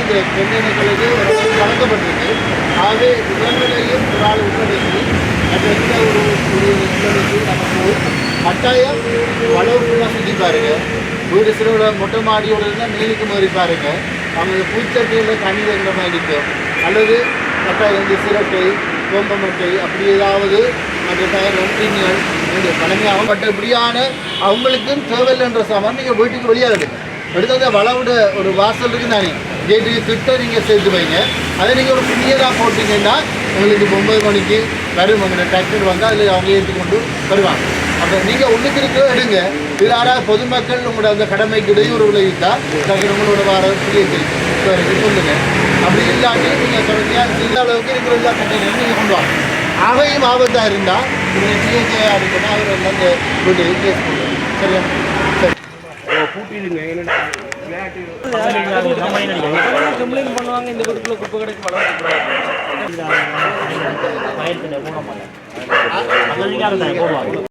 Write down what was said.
இந்த பெண்ணினங்களுக்கு ஓரளவு வழங்கப்பட்டிருக்கு ஆகவே முதல்நிலையும் ஒரு ஆள் உள்ளடக்கி அது எந்த ஒரு ஒரு உள்ளடக்கி நமக்கு கட்டாயம் அளவு வீடு சிறுவோட மொட்டை மாடியோட இருந்தால் மேலுக்கு மாறி பாருங்க. அவங்க பூச்சட்டியில் தண்ணி என்ற மாதிரி இருக்கும் அல்லது கட்டாயம் வந்து சிரட்டை கோம்பமட்டை அப்படி ஏதாவது மற்ற டயர் ஒன்றிங்கள் நீங்கள் பழமையாகும் பட் இப்படியான அவங்களுக்கும் தேவையில்லைன்ற சாமான் நீங்கள் வீட்டுக்கு வெளியாகுது எடுத்தது வளவுட ஒரு வாசல் இருக்குது தானே கேட்டுக்கு கிட்ட நீங்கள் சேர்த்து வைங்க. அதை நீங்கள் ஒரு புதியதாக போட்டிங்கன்னா உங்களுக்கு இப்போ மணிக்கு வரும். உங்களோட டிராக்டர் வந்து அதில் அவங்க ஏற்றுக்கொண்டு வருவாங்க. அப்போ நீங்கள் ஒன்றுக்கு இருக்க எடுங்க. இதில் ஆனால் பொதுமக்கள் உங்களோட அந்த கடமைக்கு இடையூறு விளைவித்தால் டக்குனு உங்களோட வார புதிய இது சொல்லுங்க. அப்படி இல்லாட்டி நீங்கள் தொடர்ச்சியாக இந்த அளவுக்கு இருக்கிற எல்லா கட்டளையும் நீங்கள் கொண்டு வாங்க. அவையும் ஆபத்தாக இருந்தால் நீங்கள் சிஎஸ்ஐயாக இருக்குன்னா அவர் வந்து அந்த வீட்டு கேஸ் பண்ணுவாங்க சரியா? சரி. பூட்டிடுங்க. என்னென்ன கம்ப்ளைண்ட் பண்ணுவாங்க இந்த பக்கத்துல குப்பை கடைக்கு வளர்த்து போடுவாங்க.